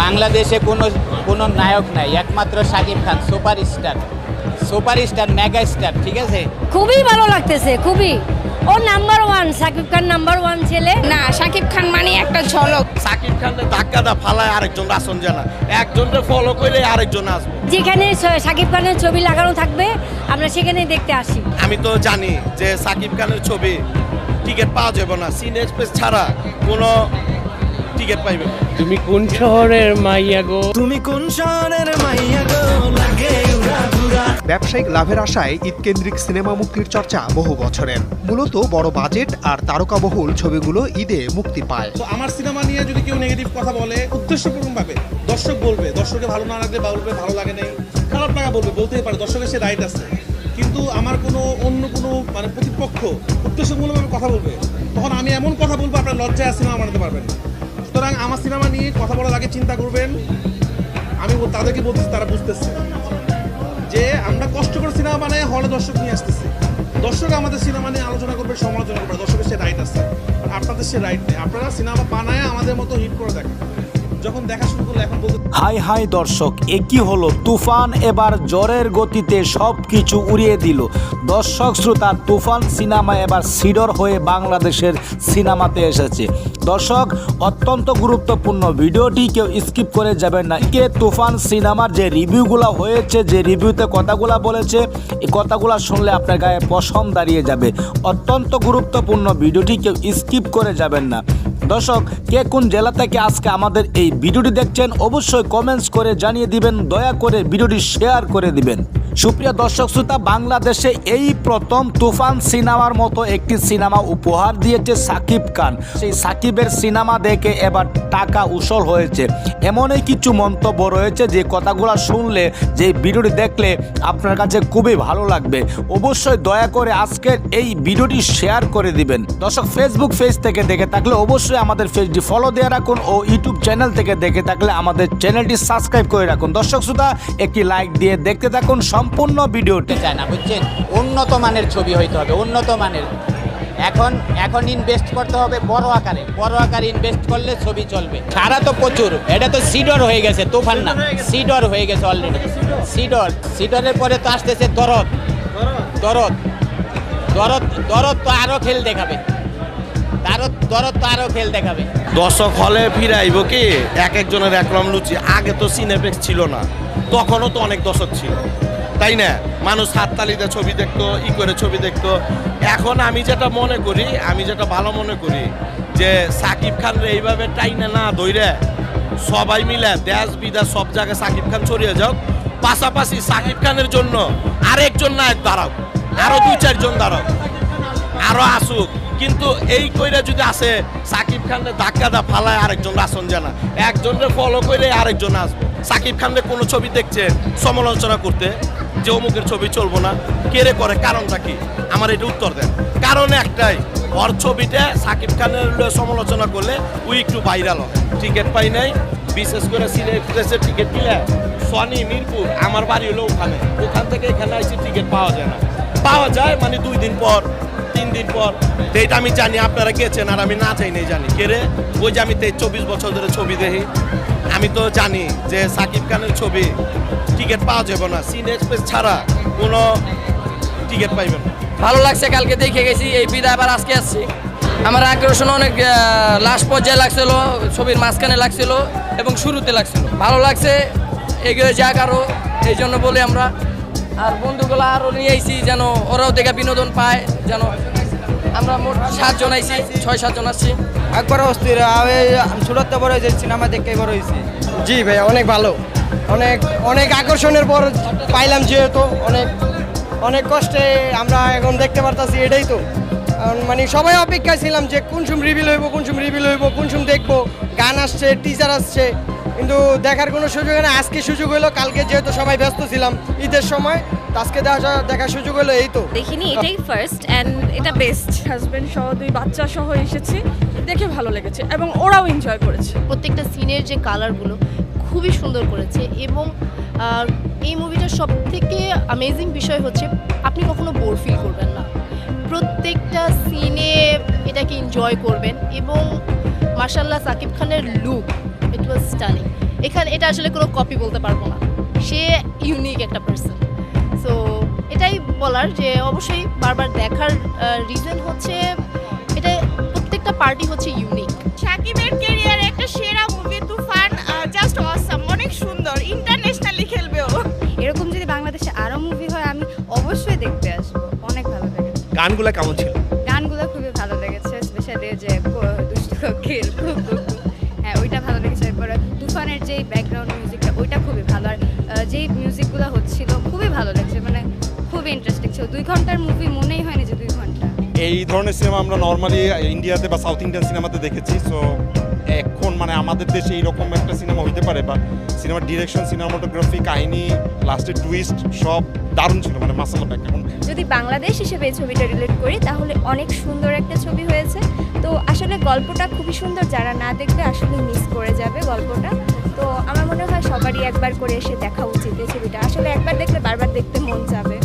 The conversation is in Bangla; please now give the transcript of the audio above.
বাংলাদেশে কোনো কোনো নায়ক নাই একমাত্র Shakib Khan super star super star mega star ঠিক আছে? খুবই ভালো লাগতেছে খুবই। ও number one Sakib Khan number one ছেলে। না শাকিব খান মানে একটা ঝলক। সাকিব খানের ধাক্কা দা ফালায় আরেকজন আসন জানা। একজনকে ফলো করে আরেকজন আসব। যেখানে সাকিব খানের ছবি লাগানো থাকবে আমরা সেখানে দেখতে আসি। আমি তো জানি যে সাকিব খানের ছবি টিকিট পাওয়া যাবে না। সিনে এক্সপ্রেস ছাড়া কোনো টিকিট পাইবে। তুমি কোন শহরের মাইয়া গো? তুমি কোন শহরের মাইয়া গো? লাগে ব্যবসায়িক লাভের আশায় ঈদকেন্দ্রিক সিনেমা মুক্তির চর্চা বহু বছরের। মূলত বড় বাজেট আর তারকাবহুল ছবিগুলো ঈদে মুক্তি পায়। তো আমার সিনেমা নিয়ে যদি কেউ নেগেটিভ কথা বলে উদ্দেশ্যপূর্ণ ভাবে দর্শক বলবে দর্শকের ভালো না লাগলে বলবে ভালো লাগে নাই। খারাপ লাগা বলবে বলতেই পারে দর্শকের সে রাইট আছে। কিন্তু আমার কোনো অন্য কোনো মানে প্রতিপক্ষ উদ্দেশ্যমূলকভাবে কথা বলবে তখন আমি এমন কথা বলব আপনার লজ্জায় সিনেমা বানাতে পারবেন না। সুতরাং আমার সিনেমা নিয়ে কথা বলার আগে চিন্তা করবেন। আমি তাদেরকে বলতেছি, তারা বুঝতেছে। যে আমরা কষ্ট করে সিনেমা বানাই, হলে দর্শক নিয়ে আসতেছি। দর্শক আমাদের সিনেমা নিয়ে আলোচনা করবে, সমালোচনা করবে। দর্শকের সে রাইট আছে। আপনাদের সে রাইট নেই। আপনারা সিনেমা বানায় আমাদের মতো হিট করে দেখেন। যখন দেখা শুরু করলে, এখন হাই হাই দর্শক, এ কি হলো? তুফান এবার জ্বরের গতিতে সব কিছু উড়িয়ে দিল। দর্শক, শ্রোতা, তুফান সিনেমা এবার সিডর হয়ে বাংলাদেশের সিনেমাতে এসেছে। দর্শক, অত্যন্ত গুরুত্বপূর্ণ ভিডিওটি কেউ স্কিপ করে যাবেন না। কে তুফান সিনেমার যে রিভিউগুলো হয়েছে, যে রিভিউতে কথাগুলো বলেছে এই কথাগুলো শুনলে আপনার গায়ে পশম দাঁড়িয়ে যাবে। অত্যন্ত গুরুত্বপূর্ণ ভিডিওটি কেউ স্কিপ করে যাবেন না। দর্শক, কে কোন জেলা থেকে আজকে আমাদের এই ভিডিওটি দেখছেন, অবশ্যই কমেন্টস করে জানিয়ে দিবেন, দয়া করে ভিডিওটি শেয়ার করে দিবেন। সুপ্রিয় দর্শক শ্রোতা, বাংলাদেশে এই প্রথম তুফান সিনেমার মতো একটি সিনেমা উপহার দিয়েছে সাকিব খান। সেই সাকিবের সিনেমা দেখে এবার টাকা উসল হয়েছে। এমনই কিছু মন্তব্য রয়েছে যে কথাগুলো শুনলে, যে ভিডিওটি দেখলে আপনার কাছে খুবই ভালো লাগবে। অবশ্যই দয়া করে আজকের এই ভিডিওটি শেয়ার করে দিবেন। দর্শক ফেসবুক পেজ থেকে দেখে থাকলে অবশ্যই আমাদের পেজটি ফলো দিয়ে রাখুন ও ইউটিউব চ্যানেল থেকে দেখে থাকলে আমাদের চ্যানেলটি সাবস্ক্রাইব করে রাখুন। দর্শক শ্রোতা, একটি লাইক দিয়ে দেখতে থাকুন। সম্পূর্ণ ভিডিওটি। চায় না বুঝছেন? উন্নত মানের ছবি হইতে হবে উন্নত মানের। এখন এখন ইনভেস্ট করতে হবে বড় আকারে। বড় আকারে ইনভেস্ট করলে ছবি চলবে। সারা তো প্রচুর। এটা তো সিডর হয়ে গেছে তুফান না। সিডর হয়ে গেছে অলরেডি সিডর সিডরের পরে তো আসতেছে দরদ। দরদ। দরদ দরদ তো আরও খেল দেখাবে। দরদ দরদ তো আরও খেল দেখাবে। দর্শক হলে ফিরাইব কি? এক একজনের একরম লুচি। আগে তো সিনেপেক্স ছিল না। তখনও তো অনেক দর্শক ছিল। তাই না? মানুষ হাততালিতে ছবি দেখতো, ই করে ছবি দেখতো। এখন আমি যেটা মনে করি, আমি যেটা ভালো মনে করি, যে সাকিব খান এইভাবে টাইনে না ধইরে সবাই মিলে দেশ, বিদেশ, সব জায়গায় সাকিব খান ছড়িয়ে যাও পাশাপাশি সাকিব খানের জন্য আরেকজন নায়ক দাঁড়াও, আরও দুই, চারজন দাঁড়াও, আরও আসুক। কিন্তু এই কইরা যদি আসে, সাকিব খানের ধাক্কা দা ফালায় আরেকজন আসন জানা একজনের ফলো করে আরেকজন আসবে। সাকিব খানের কোনো ছবি দেখছে, সমালোচনা করতে। যে অমুকের ছবি চলবো না। কেড়ে করে? কারণটা কি? আমার এটা উত্তর দেন। কারণ একটাই, ওর ছবিটা সাকিব খানের সমালোচনা করলে ওই একটু ভাইরাল হয়। টিকিট পাই নাই, বিশেষ করে সিলেট এক্সপ্রেসের টিকিট নিলে। সনি মিরপুর, আমার বাড়ি হলো ওখানে। ওখান থেকে এখানে আসি টিকিট পাওয়া যায় না। পাওয়া যায় মানে দুই দিন পর, তিন দিন পর। তো এটা আমি জানি, আপনারা গেছেন আর আমি না চাই নাই জানি। কে রে? ওই যে আমি তেইশ, চব্বিশ বছর ধরে ছবি দেখি। আমি তো জানি যে সাকিব খানের ছবি টিকিট পাওয়া যাবে না। সিন এক্সপ্রেস ছাড়া কোনো টিকিট পাইবে না। ভালো লাগছে, কালকে দেখে গেছি, এই বিদায় আবার আজকে আসছি। আমার আকর্ষণ অনেক লাস্ট পর্যায়ে লাগছিল, ছবির মাঝখানে লাগছিল এবং শুরুতে লাগছিল। ভালো লাগছে, এগিয়ে যাক আরও এই জন্য বলি আমরা। আর বন্ধুগুলো আরও নিয়ে যেন ওরাও দেখে বিনোদন পায়, যেন আমরা মোট সাতজন আইছি ছয় সাতজন আসছি। একবার অস্থির আমি ছোটতে বড় হয়েছে সিনেমা দেখে বড় হয়েছি। জি ভাই অনেক ভালো। অনেক অনেক আকর্ষণের পর পাইলাম যেহেতু অনেক অনেক কষ্টে আমরা এখন দেখতে পারতাছি এটাই তো। মানে সবাই অপেক্ষায় ছিলাম যে কোন সুম রিভিল হইব কোন সুম রিভিল হইব কোন সুম দেখব। গান আসছে টিচার আসছে। কিন্তু দেখার কোনো সুযোগ হয় না আজকে সুযোগ হলো কালকে যেহেতু সবাই ব্যস্ত ছিলাম ঈদের সময় আজকে দেখা দেখার সুযোগ হলো এই তো। দেখিনি এটাই ফার্স্ট অ্যান্ড এটা বেস্ট হাজবেন্ড সহ দুই বাচ্চা সহ এসেছি দেখে ভালো লেগেছে এবং ওরাও এনজয় করেছে। প্রত্যেকটা সিনের যে কালারগুলো খুবই সুন্দর করেছে এবং এই মুভিটার সব থেকে অ্যামেজিং বিষয় হচ্ছে আপনি কখনো বোর ফিল করবেন না। প্রত্যেকটা সিনে এটাকে এনজয় করবেন এবং মার্শাল্লাহ সাকিব খানের লুক ইট ওয়াজ স্টানিং এখানে এটা আসলে কোনো কপি বলতে পারব না। সে ইউনিক একটা পার্সন সো এটাই বলার যে অবশ্যই বারবার দেখার রিজন হচ্ছে এটা প্রত্যেকটা পার্টি হচ্ছে ইউনিক সাকিবের ক্যারিয়ারে একটা সেরা মুভি তুফান জাস্ট অসাম অনেক সুন্দর ইন্টারন্যাশনালি খেলবে ও। এরকম যদি বাংলাদেশে আরও মুভি হয় আমি অবশ্যই দেখতে আসব। অনেক ভালো লেগেছে। গানগুলো কেমন ছিল? গানগুলো খুবই ভালো লেগেছে স্পেশালি যে দুষ্টু কক্ষের। হ্যাঁ ওইটা ভালো লেগেছে। এরপরে তুফানের যেই ব্যাকগ্রাউন্ড মিউজিকটা ওইটা খুবই ভালো। আর যেই মিউজিকগুলো হচ্ছিল খুবই ভালো লাগছে। খুবই ইন্টারেস্টিং ছিল দুই ঘণ্টার মুভি মনেই হয়নি যে দুই ঘণ্টা। এই ধরনের সিনেমা আমরা নর্মালি ইন্ডিয়াতে বা সাউথ ইন্ডিয়ান সিনেমাতে দেখেছি সো এখন মানে আমাদের দেশে এইরকম একটা সিনেমা হইতে পারে বা সিনেমার ডিরেকশন সিনেমাটোগ্রাফি কাহিনী লাস্টের টুইস্ট সব দারুণ ছিল মানে মাসালা ব্যাক এখন যদি বাংলাদেশ হিসেবে এই ছবিটা রিলেট করি তাহলে অনেক সুন্দর একটা ছবি হয়েছে। তো আসলে গল্পটা খুবই সুন্দর যারা না দেখবে আসলে মিস করে যাবে গল্পটা। তো আমার মনে হয় সবারই একবার করে এসে দেখা উচিত এই ছবিটা। আসলে একবার দেখলে বারবার দেখতে মন চাবে